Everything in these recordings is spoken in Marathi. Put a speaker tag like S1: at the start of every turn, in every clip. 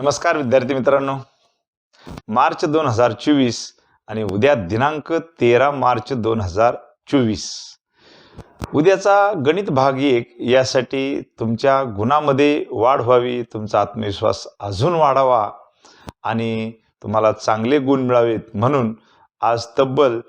S1: नमस्कार विद्यार्थी मित्रांनो. मार्च दोन हजार चोवीस आणि उद्या दिनांक तेरा मार्च दोन हजार चोवीस. उद्याचा गणित भाग एक यासाठी तुमच्या गुणामध्ये वाढ व्हावी तुमचा आत्मविश्वास अजून वाढावा आणि तुम्हाला चांगले गुण मिळावेत म्हणून आज तब्बल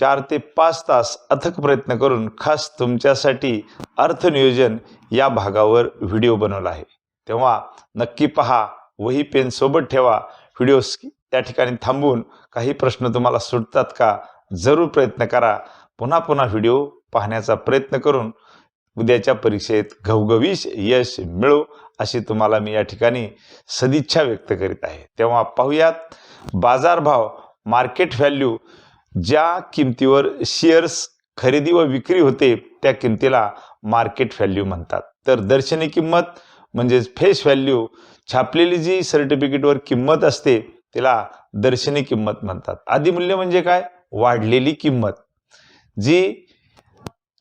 S1: चार ते पाच तास अथक प्रयत्न करून खास तुमच्यासाठी अर्थनियोजन या भागावर व्हिडिओ बनवला आहे. तेव्हा नक्की पहा वही पेन सोबत ठेवा. व्हिडिओस त्या ठिकाणी थांबून काही प्रश्न तुम्हाला सुटतात का? जरूर प्रयत्न करा. पुन्हा पुन्हा व्हिडिओ पाहण्याचा प्रयत्न करून उद्याच्या परीक्षेत घवघवीश यश मिळो अशी तुम्हाला मी या ठिकाणी सदिच्छा व्यक्त करीत आहे. तेव्हा पाहूयात बाजारभाव मार्केट व्हॅल्यू ज्या किमतीवर शेअर्स खरेदी व विक्री होते त्या किमतीला मार्केट व्हॅल्यू म्हणतात. तर दर्शनी किंमत म्हणजेच फेस व्हॅल्यू छापलेली जी सर्टिफिकेटवर किंमत असते तिला दर्शनी किंमत म्हणतात. आदिमूल्य म्हणजे काय? वाढलेली किंमत. जी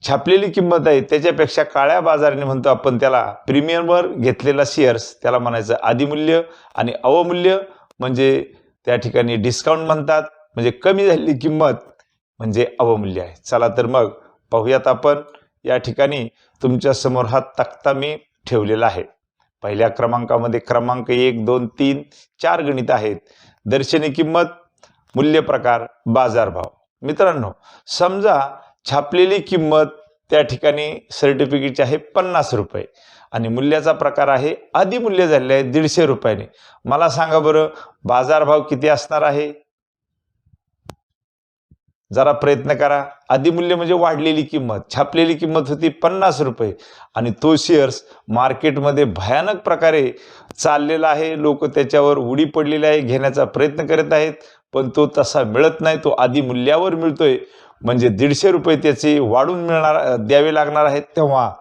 S1: छापलेली किंमत आहे त्याच्यापेक्षा काळ्या बाजाराने म्हणतो आपण त्याला प्रीमियमवर घेतलेला शेअर्स त्याला म्हणायचं आदिमूल्य आणि अवमूल्य म्हणजे त्या ठिकाणी डिस्काउंट म्हणतात. म्हणजे कमी झालेली किंमत म्हणजे अवमूल्य आहे. चला तर मग पाहूयात आपण या ठिकाणी तुमच्यासमोर हा तक्ता मी ठेवलेला आहे. पहिल्या क्रमांकामध्ये क्रमांक एक दोन तीन चार गणित आहेत. दर्शनी किंमत मूल्य प्रकार बाजारभाव मित्रांनो समजा छापलेली किंमत त्या ठिकाणी सर्टिफिकेटची आहे पन्नास रुपये आणि मूल्याचा प्रकार आहे आधी मूल्य झालेले आहे दीडशे रुपयाने. मला सांगा बरं बाजारभाव किती असणार आहे? जरा प्रयत्न करा. अधिमूल्य म्हणजे वाढलेली किंमत छापलेली किंमत होती पन्नास रुपये. आणि तो शेअर्स मार्केटमध्ये भयानक प्रकारे चाललेला आहे. लोक त्याच्यावर उडी पडलेले आहे घेण्याचा प्रयत्न करत आहेत. पण तो तसा मिळत नाही तो आधी मूल्यावर मिळतोय. म्हणजे दीडशे रुपये त्याचे वाढून मिळणार द्यावे लागणार आहेत तेव्हा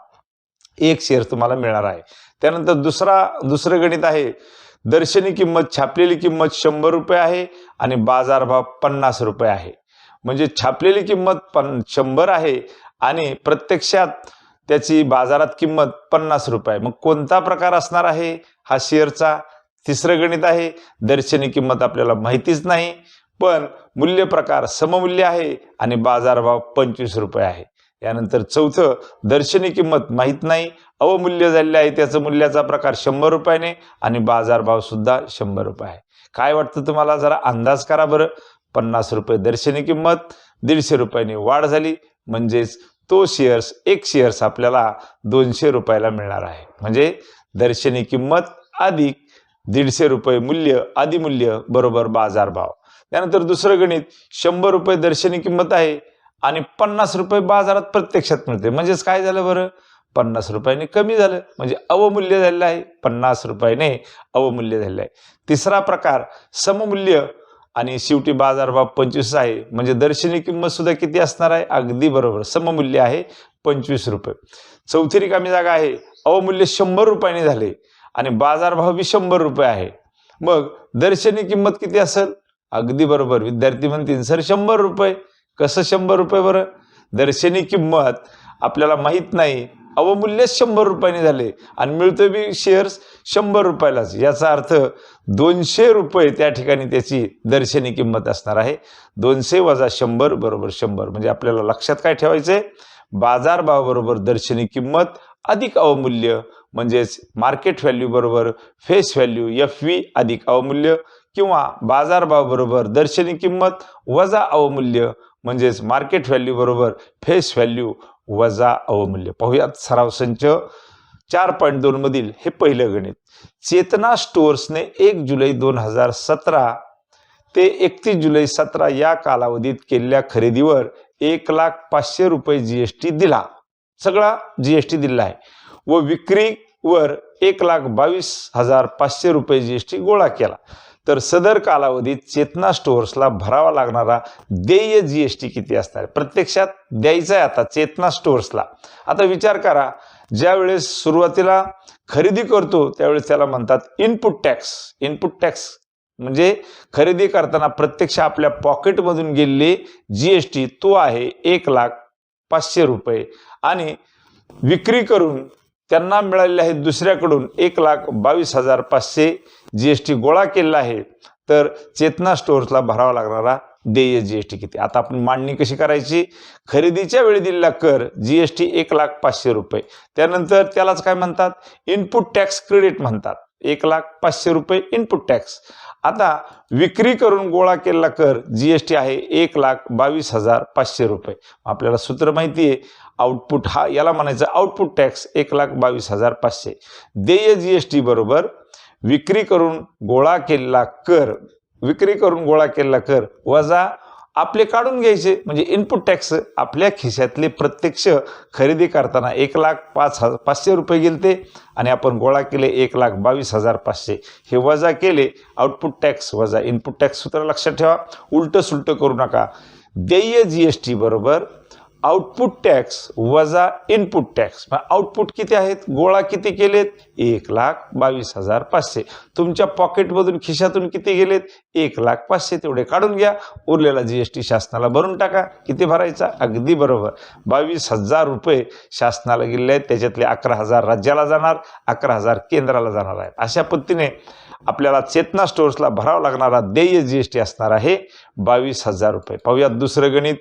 S1: एक शेअर तुम्हाला मिळणार आहे. त्यानंतर दुसरा दुसरं गणित आहे. दर्शनी किंमत छापलेली किंमत शंभर रुपये आहे आणि बाजारभाव पन्नास रुपये आहे. म्हणजे छापलेली किंमत पण शंभर आहे आणि प्रत्यक्षात त्याची बाजारात किंमत पन्नास रुपये. मग कोणता प्रकार असणार आहे? हा शेअरचा तिसरं गणित आहे. दर्शनी किंमत आपल्याला माहितीच नाही पण मूल्य प्रकार सममूल्य आहे आणि बाजारभाव पंचवीस रुपये आहे. यानंतर चौथं दर्शनी किंमत माहीत नाही अवमूल्य झालेलं आहे त्याचं मूल्याचा प्रकार शंभर रुपयाने आणि बाजारभाव सुद्धा शंभर रुपये आहे. काय वाटतं तुम्हाला? जरा अंदाज करा बरं. पन्नास रुपये दर्शनी किंमत दीडशे रुपयाने वाढ झाली. म्हणजेच तो शेअर्स एक शेअर्स आपल्याला दोनशे रुपयाला मिळणार आहे. म्हणजे दर्शनी किंमत अधिक दीडशे रुपये मूल्य आदिमूल्य बरोबर बाजारभाव त्यानंतर दुसरं गणित शंभर रुपये दर्शनी किंमत आहे आणि पन्नास रुपये बाजारात प्रत्यक्षात मिळते. म्हणजेच काय झालं बरं? पन्नास रुपयाने कमी झालं. म्हणजे अवमूल्य झालेलं आहे. पन्नास रुपयाने अवमूल्य झालेलं आहे. तिसरा प्रकार सममूल्य आणि शेवटी बाजारभाव पंचवीस आहे. म्हणजे दर्शनी किंमत सुद्धा किती असणार आहे? अगदी बरोबर. सममूल्य आहे पंचवीस रुपये. चौथी रिकामी जागा आहे. अवमूल्य शंभर रुपयाने झाले. आणि बाजारभाव बी शंभर रुपये आहे. मग दर्शनी किंमत किती असेल? अगदी बरोबर. विद्यार्थी म्हणतील सर शंभर रुपये. कसं शंभर रुपये बरं? दर्शनी किंमत आपल्याला माहीत नाही. अवमूल्य शंभर रुपयाने झाले. आणि मिळतोय बी शेअर्स शंभर रुपयालाच. याचा अर्थ दोनशे रुपये त्या ठिकाणी त्याची दर्शनी किंमत असणार आहे. दोनशे वजा शंभर बरोबर शंभर. म्हणजे आपल्याला लक्षात काय ठेवायचं आहे बाजारभावाबरोबर दर्शनी किंमत अधिक अवमूल्य म्हणजेच मार्केट व्हॅल्यू बरोबर फेस व्हॅल्यू एफ व्ही अधिक अवमूल्य किंवा बाजारभाव बरोबर दर्शनी किंमत वजा अवमूल्य म्हणजेच मार्केट व्हॅल्यू बरोबर फेस व्हॅल्यू वजा अवमूल्य. पाहूयात सराव संच चार पॉईंट दोन मधील हे पहिलं गणित. चेतना स्टोअर्सने एक जुलै दोन हजार सतरा ते एकतीस जुलै सतरा या कालावधीत केलेल्या खरेदीवर एक लाख पाचशे रुपये जी एस टी दिला. सगळा जी एस टी दिला आहे. व विक्रीवर एक लाख बावीस हजार पाचशे रुपये जी एस टी गोळा केला. तर सदर कालावधीत चेतना स्टोअर्सला भरावा लागणारा देय जी एस टी किती असणार? प्रत्यक्षात द्यायचं आहे आता चेतना स्टोअर्सला आता विचार करा ज्या वेळेस सुरुवातीला खरेदी करतो त्यावेळेस त्याला म्हणतात इनपुट टॅक्स इनपुट टॅक्स म्हणजे खरेदी करताना प्रत्यक्ष आपल्या पॉकेटमधून गेलेले जी एस टी तो आहे एक लाख पाचशे रुपये. आणि विक्री करून त्यांना मिळालेले आहे दुसऱ्याकडून एक लाख बावीस हजार पाचशे जी एस टी गोळा केलेला आहे तर चेतना स्टोअर्सला भरावा लागणारा देय जी एस टी किती? आता आपण मांडणी कशी करायची? खरेदीच्या वेळी दिलेला कर जी एस टी एक लाख पाचशे रुपये. त्यानंतर त्यालाच काय म्हणतात? इनपुट टॅक्स क्रेडिट म्हणतात. एक लाख पाचशे रुपये इनपुट टॅक्स आता विक्री करून गोळा केलेला कर जी एस टी आहे एक लाख बावीस हजार पाचशे रुपये. आपल्याला सूत्र माहिती आहे आउटपुट हा याला म्हणायचं आउटपुट टॅक्स एक लाख बावीस हजार पाचशे. देय जी एस टी बरोबर विक्री करून गोळा केलेला कर विक्री करून गोळा केलेला कर वजा आपले काढून घ्यायचे म्हणजे इनपुट टॅक्स आपल्या खिशातले प्रत्यक्ष खरेदी करताना एक लाख पाच हजार पाचशे रुपये गेलते आणि आपण गोळा केले एक लाख बावीस हजार पाचशे. हे वजा केले आउटपुट टॅक्स वजा इनपुट टॅक्स सूत्र लक्षात ठेवा. उलटं सुलटं करू नका. देय जी एस टी बरोबर आउटपुट टॅक्स वजा इनपुट टॅक्स. आउटपुट किती आहेत? गोळा किती केलेत? एक लाख बावीस हजार पाचशे. तुमच्या पॉकेटमधून खिशातून किती गेलेत? एक लाख पाचशे. तेवढे काढून घ्या. उरलेला जी एस टी शासनाला भरून टाका. किती भरायचा? अगदी बरोबर. बावीस हजार रुपये शासनाला गेले आहेत. त्याच्यातले अकरा हजार राज्याला जाणार. अकरा हजार केंद्राला जाणार आहेत. अशा पद्धतीने आपल्याला चेतना स्टोर्सला भरावा लागणारा देय जी एस टी असणार आहे बावीस हजार रुपये. पाहूयात दुसरं गणित.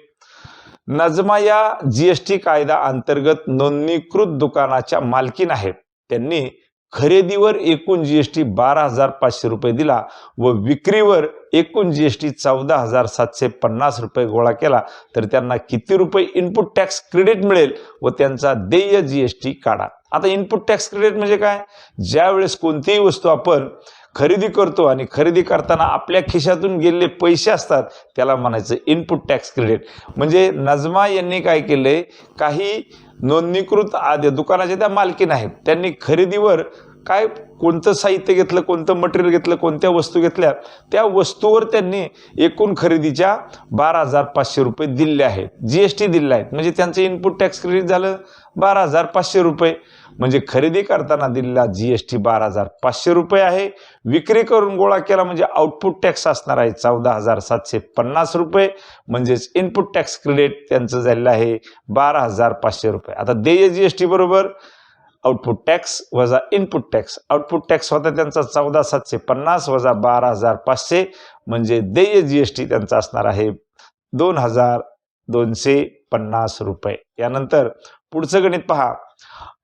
S1: नजमा या जी एस टी कायदा अंतर्गत नोंदणीकृत दुकानाच्या मालकीन आहेत. त्यांनी खरेदीवर एकूण जी एस टी बारा हजार पाचशे रुपये दिला व विक्रीवर एकूण जी एस टी चौदा हजार सातशे पन्नास रुपये गोळा केला. तर त्यांना किती रुपये इनपुट टॅक्स क्रेडिट मिळेल व त्यांचा देय जी एस टी काढा. आता इनपुट टॅक्स क्रेडिट म्हणजे काय? ज्यावेळेस कोणतीही वस्तू आपण खरेदी करतो आणि खरेदी करताना आपल्या खिशातून गेलेले पैसे असतात त्याला म्हणायचं इनपुट टॅक्स क्रेडिट म्हणजे नजमा यांनी काय केलंय काही नोंदणीकृत आद्या दुकानाच्या त्या मालकीन आहेत त्यांनी खरेदीवर काय कोणतं साहित्य घेतलं कोणतं मटेरियल घेतलं कोणत्या वस्तू घेतल्या त्या वस्तूवर त्यांनी एकूण खरेदीच्या बारा हजार पाचशे रुपये दिले आहेत जी एस टी दिलेला आहेत. म्हणजे त्यांचं इनपुट टॅक्स क्रेडिट झालं बारा हजार पाचशे रुपये. म्हणजे खरेदी करताना दिलेला जी एस टी बारा हजार पाचशे रुपये आहे. विक्री करून गोळा केला म्हणजे आउटपुट टॅक्स असणार आहे चौदा हजार सातशे पन्नास रुपये. म्हणजेच इनपुट टॅक्स क्रेडिट त्यांचं झालेलं आहे बारा हजार पाचशे रुपये. आता देय जी एस टी बरोबर आउटपुट टॅक्स वजा इनपुट टॅक्स आउटपुट टॅक्स होता त्यांचा चौदा सातशे पन्नास वजा बारा हजार पाचशे. म्हणजे देय जी एस टी त्यांचा असणार आहे दोन हजार दोनशे पन्नास रुपये. यानंतर पुढचं गणित पहा.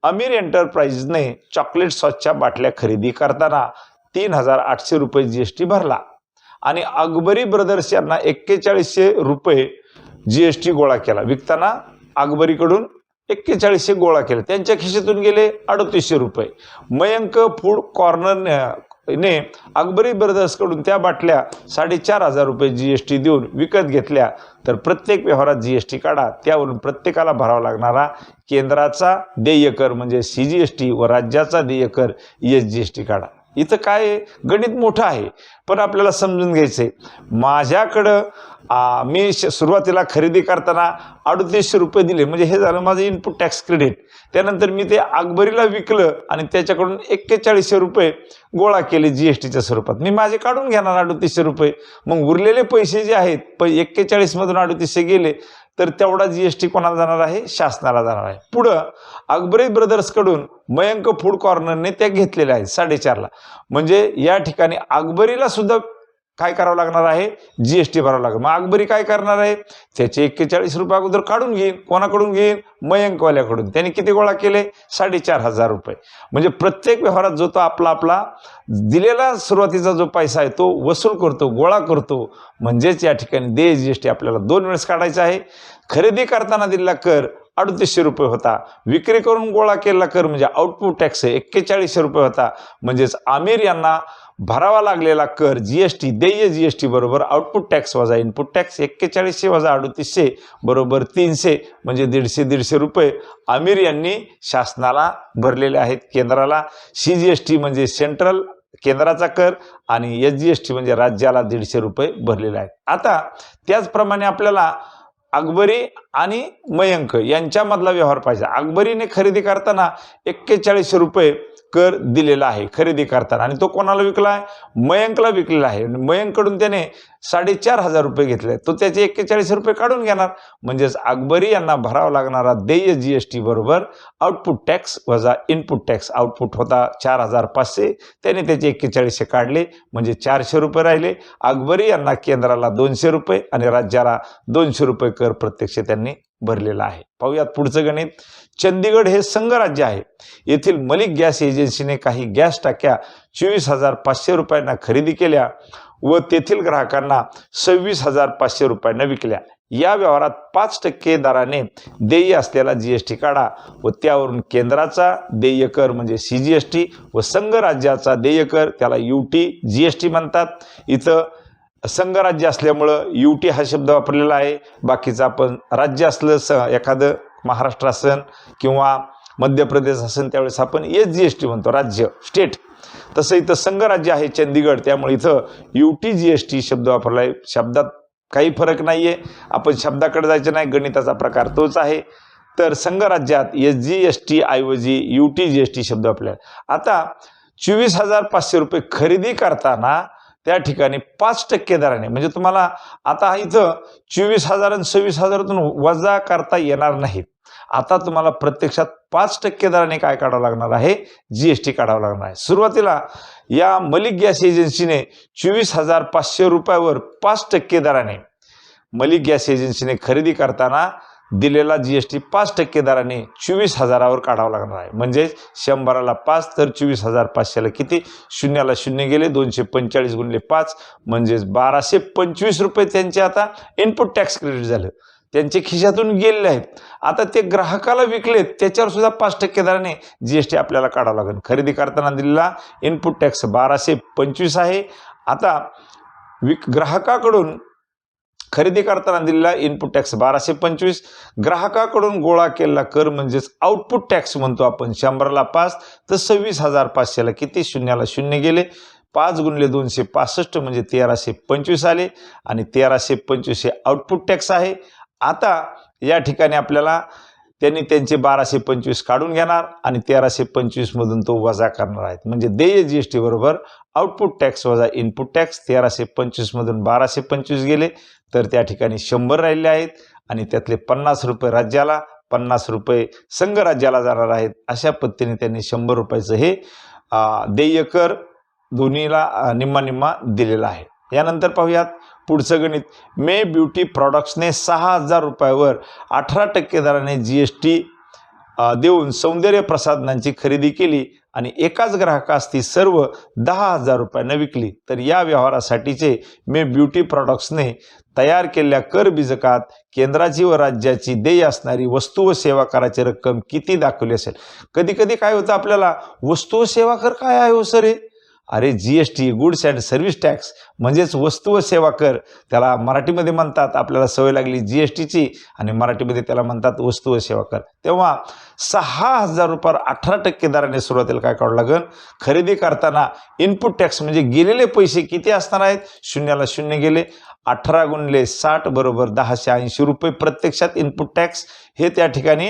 S1: अमीर एंटरप्राइजने चॉकलेट सॉसच्या बाटल्या खरेदी करताना तीन हजार आठशे रुपये जी एस टी भरला. आणि अकबरी ब्रदर्स यांना एक्केचाळीसशे रुपये जी एस टी गोळा केला. विकताना अकबरीकडून एक्केचाळीसशे गोळा केले. त्यांच्या खिशेतून गेले अडतीसशे रुपये. मयंक फूड कॉर्नरने ने अकबरी ब्रदर्सकडून त्या बाटल्या साडेचार हजार रुपये जी एस टी देऊन विकत घेतल्या. तर प्रत्येक व्यवहारात जी एस टी काढा. त्यावरून प्रत्येकाला भरावा लागणारा केंद्राचा देयकर म्हणजे सी जी एस टी व राज्याचा देयकर एस जी एस टी काढा. इथं काय आहे? गणित मोठं आहे पण आपल्याला समजून घ्यायचंय. माझ्याकडं मी श- सुरुवातीला खरेदी करताना अडतीसशे रुपये दिले. म्हणजे हे झालं माझं इनपुट टॅक्स क्रेडिट त्यानंतर मी ते अकबरीला विकलं आणि त्याच्याकडून एक्केचाळीसशे रुपये गोळा केले जी एस टीच्या स्वरूपात. मी माझे काढून घेणार अडतीसशे रुपये. मग उरलेले पैसे जे आहेत प एक्केचाळीसमधून अडतीसशे गेले तर तेवढा जी एस टी कोणाला जाणार आहे? शासनाला जाणार आहे. पुढं अकबरी ब्रदर्सकडून मयंक फूड कॉर्नरने त्या घेतलेल्या आहेत साडेचारला. म्हणजे या ठिकाणी अकबरीला सुद्धा काय करावं लागणार आहे? जी एस टी भरावं लागेल. मग अकबरी काय करणार आहे? त्याचे एक्केचाळीस रुपये अगोदर काढून घेईन. कोणाकडून घेईन? मयंकवाल्याकडून. त्याने किती गोळा केले? साडेचार हजार रुपये. म्हणजे प्रत्येक व्यवहारात जो तो आपला आपला दिलेला सुरुवातीचा जो पैसा आहे तो वसूल करतो गोळा करतो. म्हणजेच या ठिकाणी देय जी एस टी आपल्याला दोन वेळेस काढायचा आहे. खरेदी करताना दिलेला कर अडतीसशे रुपये होता. विक्री करून गोळा केलेला कर म्हणजे आउटपुट टॅक्स एक्केचाळीसशे रुपये होता. म्हणजेच आमिर यांना भरावा लागलेला कर जी एस टी देय जी एस टी बरोबर आउटपुट टॅक्स वजा इनपुट टॅक्स एक्केचाळीसशे वजा अडतीसशे बरोबर तीनशे म्हणजे दीडशे दीडशे रुपये. आमिर यांनी शासनाला भरलेले आहेत केंद्राला. सी जी एस टी म्हणजे सेंट्रल केंद्राचा कर आणि एस जी एस टी म्हणजे राज्याला दीडशे रुपये भरलेले आहेत. आता त्याचप्रमाणे आपल्याला अकबरी आणि मयंक यांच्यामधला व्यवहार पाहिजे अकबरीने खरेदी करताना एक्केचाळीसशे रुपये कर दिलेला आहे खरेदी करताना. आणि तो कोणाला विकला आहे मयंकला विकलेला आहे. आणि मयंककडून त्याने साडेचार हजार रुपये घेतले. तो त्याचे एक्केचाळीस रुपये काढून घेणार. म्हणजेच अकबरी यांना भरावा लागणारा देय जी एस टी बरोबर आउटपुट टॅक्स वजा इनपुट टॅक्स आउटपुट होता चार हजार पाचशे. त्याने त्याचे एक्केचाळीसशे काढले. म्हणजे चारशे रुपये राहिले. अकबरी यांना केंद्राला दोनशे रुपये आणि राज्याला दोनशे रुपये कर प्रत्यक्ष त्यांनी भरलेला आहे. पाहूयात पुढचं गणित. चंदीगड हे संघराज्य आहे. येथील मलिक गॅस एजन्सीने काही गॅस टाक्या चोवीस हजार पाचशे रुपयांना खरेदी केल्या व तेथील ग्राहकांना सव्वीस हजार पाचशे रुपयांना विकल्या. या व्यवहारात पाच टक्के दराने देय असलेला जी एस टी काढा व त्यावरून केंद्राचा देय कर म्हणजे सी जी एस टी व संघ राज्याचा देय कर त्याला U T G S T म्हणतात. इथं संघराज्य असल्यामुळं यू टी हा शब्द वापरलेला आहे. बाकीचं आपण राज्य असलं स एखादं महाराष्ट्र असन किंवा मध्य प्रदेश असेल त्यावेळेस आपण एस जी एस टी म्हणतो राज्य स्टेट तसं इथं संघराज्य आहे चंदीगड त्यामुळे इथं U T G S T शब्द वापरला आहे शब्दात काही फरक नाही आहे आपण शब्दाकडे जायचं नाही गणिताचा प्रकार तोच आहे. तर संघराज्यात एस जी एस टी ऐवजी U T G S T शब्द वापरला आता चोवीस हजार पाचशे रुपये खरेदी करताना त्या ठिकाणी पाच टक्के दराने म्हणजे तुम्हाला आता इथं चोवीस हजार आणि सव्वीस हजारातून वजा करता येणार नाहीत. आता तुम्हाला प्रत्यक्षात पाच टक्के दराने काय काढावं लागणार आहे? जी एस टी काढावं लागणार आहे. सुरुवातीला या मलिक गॅस एजन्सीने चोवीस हजार पाचशे रुपयावर पाच टक्के दराने मलिक गॅस एजन्सीने खरेदी करताना दिलेला जी एस टी पाच टक्के दराने चोवीस हजारावर काढावा लागणार आहे. म्हणजेच शंभराला पाच तर चोवीस हजार पाचशेला किती? शून्याला शून्य गेले दोनशे पंचेचाळीस गुणले पाच म्हणजेच बाराशे पंचवीस रुपये त्यांचे आता इनपुट टॅक्स क्रेडिट झालं. त्यांचे खिशातून गेलेले आहेत. आता ते ग्राहकाला विकलेत त्याच्यावर सुद्धा पाच टक्के दराने जी एस टी आपल्याला काढावं लागेल. खरेदी करताना दिलेला इनपुट टॅक्स बाराशे पंचवीस आहे. आता विक ग्राहकाकडून खरेदी करताना दिलेला इनपुट टॅक्स बाराशे पंचवीस. ग्राहकाकडून गोळा केलेला कर म्हणजेच आउटपुट टॅक्स म्हणतो आपण. शंभराला पाच तर सव्वीस हजार पाचशेला किती? शून्याला शून्य गेले. पाच गुणले दोनशे पासष्ट म्हणजे तेराशे पंचवीस आले. आणि तेराशे पंचवीस हे आउटपुट टॅक्स आहे. आता या ठिकाणी आपल्याला त्यांनी त्यांचे बाराशे पंचवीस काढून घेणार आणि तेराशे पंचवीसमधून तो वजा करणार आहेत. म्हणजे देय जी एस टी बरोबर आउटपुट टॅक्स वजा इनपुट टॅक्स तेराशे पंचवीसमधून बाराशे पंचवीस गेले तर त्या ठिकाणी शंभर राहिले आहेत आणि त्यातले पन्नास रुपये राज्याला पन्नास रुपये संघ राज्याला जाणार आहेत. अशा पद्धतीने त्यांनी शंभर रुपयाचं हे देय कर दोन्हीला निम्मा निम्मा दिलेला आहे. यानंतर पाहूयात पुढचं गणित. मे ब्युटी प्रॉडक्ट्सने सहा हजार रुपयावर अठरा टक्के दराने जी एस टी देऊन सौंदर्य प्रसाधनांची खरेदी केली आणि एकाच ग्राहकास ती सर्व दहा हजार रुपयानं विकली. तर या व्यवहारासाठीचे मे ब्युटी प्रॉडक्ट्सने तयार केलेल्या कर बीजकात केंद्राची व राज्याची देय असणारी वस्तू व सेवा कराची रक्कम किती दाखवली असेल? कधी कधी काय होतं आपल्याला वस्तू व सेवा कर काय आहे हो सर हे? अरे G S T goods and service tax म्हणजेच वस्तू व सेवा कर. त्याला मराठीमध्ये म्हणतात आपल्याला सवय लागली जी एस टीची आणि मराठीमध्ये त्याला म्हणतात वस्तू व सेवा कर. तेव्हा सहा हजार रुपयावर अठरा टक्के दराने सुरुवातीला काय काढावं लागेल? खरेदी करताना इनपुट टॅक्स म्हणजे गेलेले पैसे किती असणार आहेत? शून्याला शून्य गेले. अठरा गुणले साठ बरोबर दहाशे ऐंशी रुपये प्रत्यक्षात इनपुट टॅक्स हे त्या ठिकाणी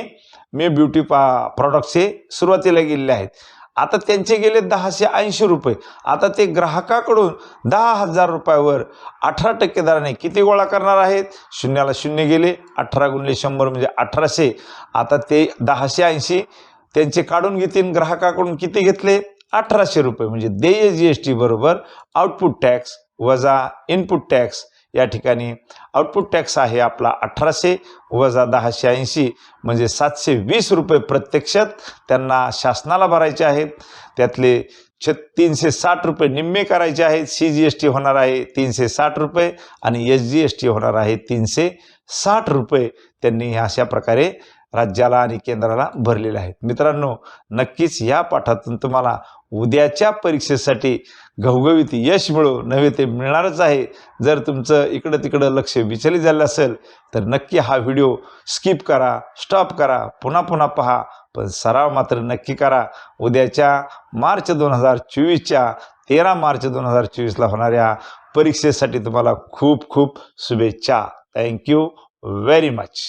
S1: मे ब्युटी पा प्रॉडक्ट्स हे सुरुवातीला गेलेले आहेत. आता त्यांचे गेले दहाशे ऐंशी रुपये. आता ते ग्राहकाकडून दहा हजार रुपयावर अठरा टक्के दराने किती गोळा करणार आहेत? शून्याला शून्य गेले अठरा गुणले शंभर म्हणजे अठराशे. आता ते दहाशे ऐंशी त्यांचे काढून घेतील ग्राहकाकडून किती घेतले? अठराशे रुपये. म्हणजे देय जी एस टी बरोबर आउटपुट टॅक्स वजा इनपुट टॅक्स या ठिकाणी आउटपुट टॅक्स आहे आपला अठराशे वजा दहाशे ऐंशी म्हणजे सातशे वीस रुपये प्रत्यक्षात त्यांना शासनाला भरायचे आहेत. त्यातले छ तीनशे साठ रुपये निम्मे करायचे आहेत. सी जी एस टी होणार आहे तीनशे साठ रुपये आणि एस जी एस टी होणार आहे तीनशे साठ रुपये. त्यांनी अशा प्रकारे राज्याला आणि केंद्राला भरलेले आहेत. मित्रांनो नक्कीच या पाठातून तुम्हाला उद्याच्या परीक्षेसाठी घवघवीत यश मिळो नव्हे ते मिळणारच आहे. जर तुमचं इकडं तिकडं लक्ष विचलित झालं असेल तर नक्की हा व्हिडिओ स्किप करा स्टॉप करा पुन्हा पुन्हा पहा पण सराव मात्र नक्की करा. उद्याच्या मार्च दोन हजार चोवीसच्या तेरा मार्च दोन हजार चोवीसला होणाऱ्या परीक्षेसाठी तुम्हाला खूप खूप शुभेच्छा. Thank you very much